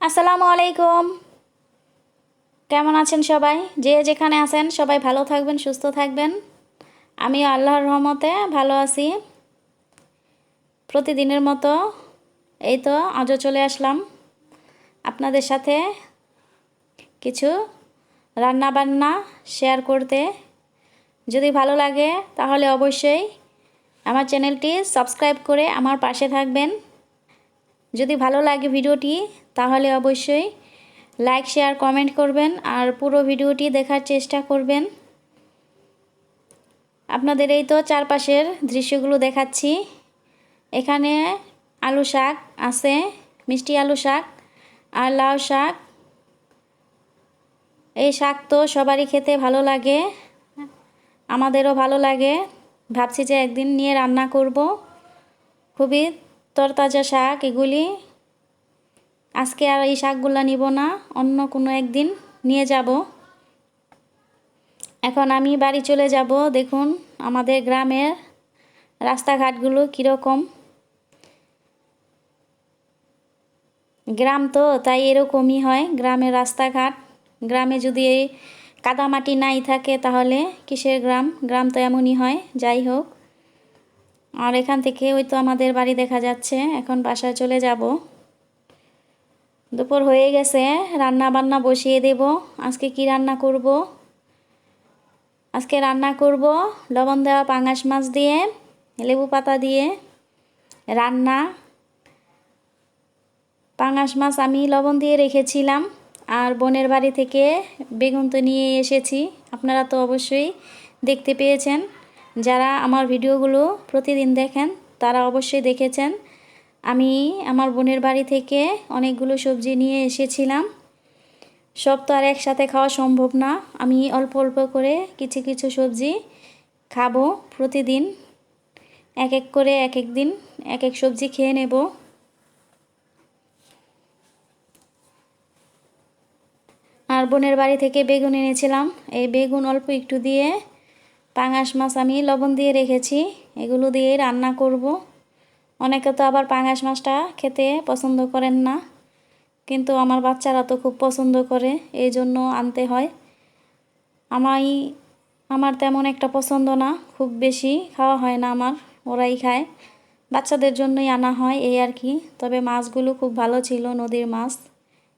আসসালামু আলাইকুম। কেমন আছেন সবাই? যে যেখানে আছেন, সবাই ভালো থাকবেন, সুস্থ থাকবেন। আমি আল্লাহর রহমতে ভালো আছি। প্রতিদিনের মতো এই তো আজও চলে আসলাম। আপনাদের সাথে কিছু রান্না বান্না শেয়ার করতে। যদি ভালো লাগে, তাহলে অবশ্যই আমার চ্যানেলটি সাবস্ক্রাইব করে আমার পাশে থাকবেন। যদি ভালো লাগে ভিডিওটি, তাহলে অবশ্যই লাইক শেয়ার কমেন্ট করবেন আর পুরো ভিডিওটি দেখার চেষ্টা করবেন। আপনাদের এই তো চারপাশের দৃশ্যগুলো দেখাচ্ছি। এখানে আলু শাক আছে, মিষ্টি আলু শাক আর লাউ শাক। এই শাক তো সবারই খেতে ভালো লাগে, আমাদেরও ভালো লাগে। ভাবছি যে একদিন নিয়ে রান্না করব। খুবই তরতাজা শাক এগুলি। আজকে আর এই শাকগুলো নিব না, অন্য কোনো একদিন নিয়ে যাব। এখন আমি বাড়ি চলে যাব, দেখুন আমাদের গ্রামের রাস্তাঘাটগুলো কীরকম। গ্রাম তো তাই এরকমই হয়, গ্রামের রাস্তাঘাট। গ্রামে যদি এই কাদামাটি নাই থাকে তাহলে কিসের গ্রাম? গ্রাম তো এমনই হয়, যাই হোক। আর এখান থেকে ওই তো আমাদের বাড়ি দেখা যাচ্ছে। এখন বাসায় চলে যাব। দুপুর হয়ে গেছে, রান্না বান্না বসিয়ে দেব। আজকে কি রান্না করব? আজকে রান্না করব লবণ দেওয়া পাঙাশ মাছ দিয়ে, লেবু পাতা দিয়ে রান্না। পাঙাশ মাছ আমি লবণ দিয়ে রেখেছিলাম আর বোনের বাড়ি থেকে বেগুন তো নিয়ে এসেছি। আপনারা তো অবশ্যই দেখতে পেয়েছেন। যারা আমার ভিডিওগুলো প্রতিদিন দেখেন, তারা অবশ্যই দেখেছেন। আমি আমার বোনের বাড়ি থেকে অনেকগুলো সবজি নিয়ে এসেছিলাম। সব তো আর একসাথে খাওয়া সম্ভব না। আমি অল্প অল্প করে কিছু কিছু সবজি খাব প্রতিদিন। এক এক করে এক এক দিন এক এক সবজি খেয়ে নেব। আর বোনের বাড়ি থেকে বেগুন এনেছিলাম। এই বেগুন অল্প একটু দিয়ে পাঙাশ মাছ আমি লবণ দিয়ে রেখেছি, এগুলো দিয়ে রান্না করব। অনেকে তো আবার পাঙাশ মাছটা খেতে পছন্দ করেন না, কিন্তু আমার বাচ্চারা তো খুব পছন্দ করে, এই জন্য আনতে হয়। আমাই, আমার তেমন একটা পছন্দ না, খুব বেশি খাওয়া হয় না আমার, ওরাই খায়। বাচ্চাদের জন্যই আনা হয় এই আর কি, তবে মাছগুলো খুব ভালো ছিল, নদীর মাছ,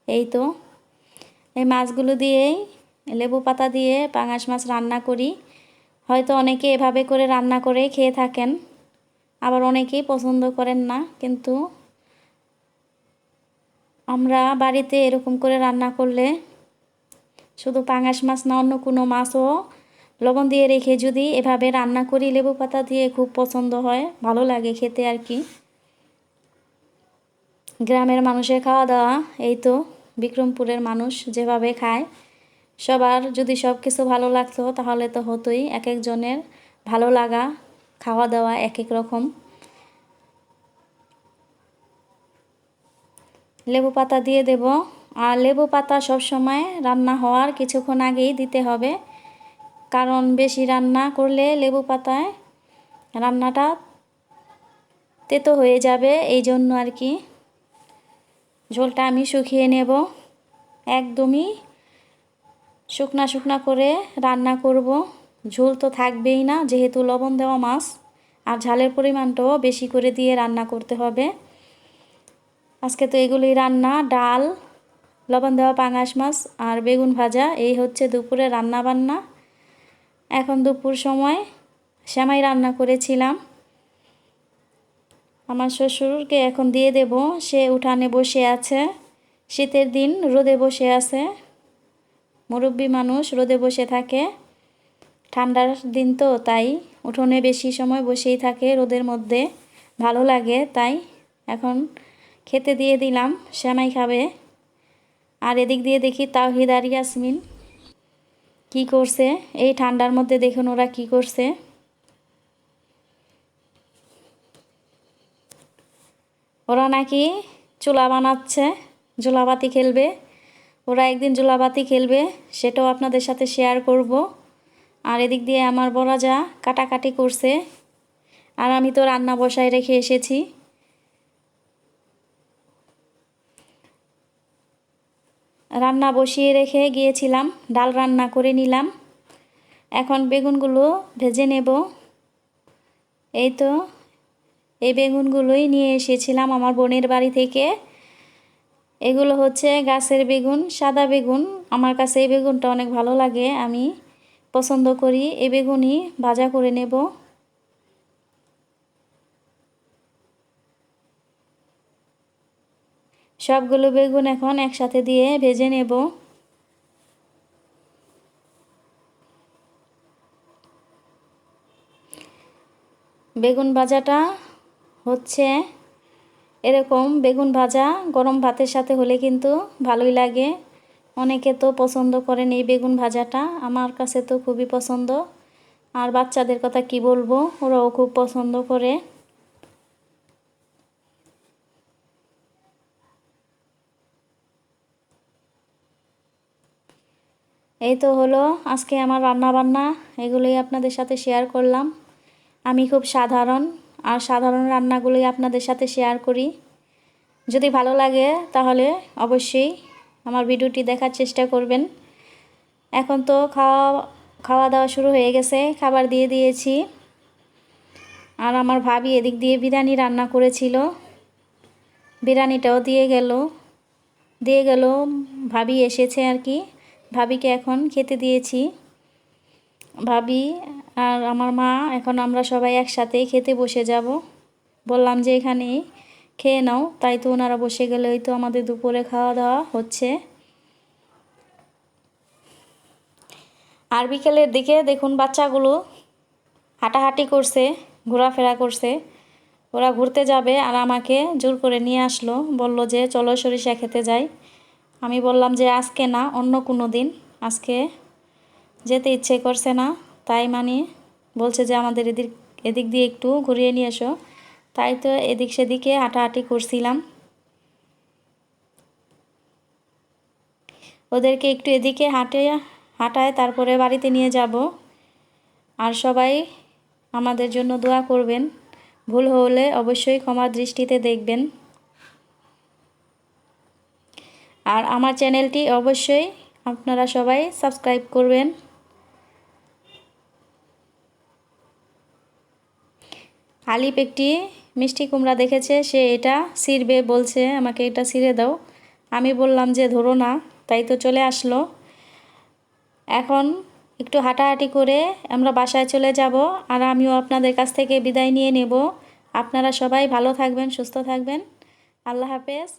এই তো। এই মাছগুলো দিয়েই লেবু পাতা দিয়ে পাঙাশ মাছ রান্না করি। হয়তো অনেকে এভাবে করে রান্না করে খেয়ে থাকেন, আবার অনেকেই পছন্দ করেন না, কিন্তু আমরা বাড়িতে এরকম করে রান্না করলে শুধু পাঙাশ মাছ না, অন্য কোনো মাছও লবণ দিয়ে রেখে যদি এভাবে রান্না করি, লেবু পাতা দিয়ে খুব পছন্দ হয়, ভালো লাগে খেতে আর কি। গ্রামের মানুষের খাওয়া দাওয়া, এই তো বিক্রমপুরের মানুষ যেভাবে খায় সবার যদি সব কিছু ভালো লাগতো, তাহলে তো হতোই। এক একজনের ভালো লাগা, খাওয়া দাওয়া এক এক রকম। লেবু পাতা দিয়ে দেব। আর লেবু পাতা সব সময় রান্না হওয়ার কিছুক্ষণ আগেই দিতে হবে। কারণ বেশি রান্না করলে লেবু পাতায় রান্নাটা তেতো হয়ে যাবে, এই জন্য আর কি। ঝোলটা আমি শুকিয়ে নেব। একদমই শুকনা শুকনা করে রান্না করব। ঝোল তো থাকবেই না, যেহেতু লবণ দেওয়া মাছ, আর ঝালের পরিমাণটাও বেশি করে দিয়ে রান্না করতে হবে। আজকে তো এগুলি রান্না, ডাল, লবণ দেওয়া পাঙাশ মাছ আর বেগুন ভাজা, এই হচ্ছে দুপুরে রান্না বান্না। এখন দুপুর সময় শ্যামাই রান্না করেছিলাম। আমার শ্বশুরকে এখন দিয়ে দেব, সে উঠানে বসে আছে। শীতের দিন রোদে বসে আছে। মুরব্বী মানুষ রোদে বসে থাকে। ঠান্ডার দিন তো, তাই উঠোনে বেশি সময় বসেই থাকে রোদের মধ্যে। ভালো লাগে, তাই এখন খেতে দিয়ে দিলাম, শ্যামাই খাবে। আর এদিক দিয়ে দেখি তাওহিদ আর ইয়াসমিন। কী করছে? এই ঠান্ডার মধ্যে দেখুন ওরা কি করছে। ওরা নাকি চুলা বানাচ্ছে জোলাবাতি খেলবে। ওরা একদিন জোলাবাতি খেলবে, সেটাও আপনাদের সাথে শেয়ার করব। আর এদিক দিয়ে আমার বড়া যা কাটাকাটি করছে, আর আমি তো রান্না বসায় রেখে এসেছি। রান্না বসিয়ে রেখে গিয়েছিলাম, ডাল রান্না করে নিলাম। এখন বেগুনগুলো ভেজে নেব। এই তো, এই বেগুনগুলোই নিয়ে এসেছিলাম আমার বোনের বাড়ি থেকে। এগুলো হচ্ছে গাছের বেগুন, সাদা বেগুন। আমার কাছে এই বেগুনটা অনেক ভালো লাগে, আমি পছন্দ করি। এই বেগুনই ভাজা করে নেব। সবগুলো বেগুন এখন একসাথে দিয়ে ভেজে নেব। বেগুন ভাজাটা হচ্ছে এরকম বেগুন ভাজা, গরম ভাতের সাথে হলে কিন্তু ভালোই লাগে। অনেকে তো পছন্দ করেন এই বেগুন ভাজাটা, আমার কাছে তো খুবই পছন্দ। আর বাচ্চাদের কথা কি বলব, ওরাও খুব পছন্দ করে। এই তো হলো আজকে আমার রান্না বান্না এগুলোই আপনাদের সাথে শেয়ার করলাম। আমি খুব সাধারণ আর সাধারণ রান্নাগুলোই আপনাদের সাথে শেয়ার করি। যদি ভালো লাগে, তাহলে অবশ্যই আমার ভিডিওটি দেখার চেষ্টা করবেন। এখন তো খাওয়া খাওয়া দাওয়া শুরু হয়ে গেছে, খাবার দিয়ে দিয়েছি। আর আমার ভাবি এদিক দিয়ে বিরিয়ানি রান্না করেছিল। বিরিয়ানিটাও দিয়ে গেল। দিয়ে গেল, ভাবি এসেছে আর কি। ভাবিকে এখন খেতে দিয়েছি। ভাবি আর আমার মা, এখন আমরা সবাই একসাথে খেতে বসে যাব। বললাম যে এখানে খেয়ে নাও। তাই তো ওনারা বসে গেলে ওই তো আমাদের দুপুরে খাওয়া দাওয়া হচ্ছে। আর বিকেলের দিকে দেখুন বাচ্চাগুলো হাঁটাহাঁটি করছে, ঘোরাফেরা করছে। ওরা ঘুরতে যাবে আর আমাকে জোর করে নিয়ে আসলো। বলল যে, চলো সরিষা খেতে যাই। আমি বললাম যে, আজকে না, অন্য কোনো দিন। আজকে যেতে ইচ্ছে করছে না। তাই মানে বলছে যে আমাদের এদিক এদিক দিয়ে একটু ঘুরিয়ে নিয়ে এসো। তাই তো এদিক সেদিকে হাঁটাহাঁটি করছিলাম। ওদেরকে একটু এদিকে হাঁটে, হাঁটায় তারপরে বাড়িতে নিয়ে যাব। আর সবাই আমাদের জন্য দোয়া করবেন। ভুল হলে অবশ্যই ক্ষমার দৃষ্টিতে দেখবেন। আর আমার চ্যানেলটি অবশ্যই আপনারা সবাই সাবস্ক্রাইব করবেন। আলিপ একটি মিষ্টি কুমড়া দেখেছে, সে এটা সিরবে বলছে, আমাকে এটা সিরে দাও। আমি বললাম যে, ধরো না। তাই তো চলে আসলো। এখন একটু হাঁটাহাঁটি করে আমরা বাসায় চলে যাব আর আমিও আপনাদের কাছ থেকে বিদায় নিয়ে নেব। আপনারা সবাই ভালো থাকবেন, সুস্থ থাকবেন। আল্লাহ হাফেজ।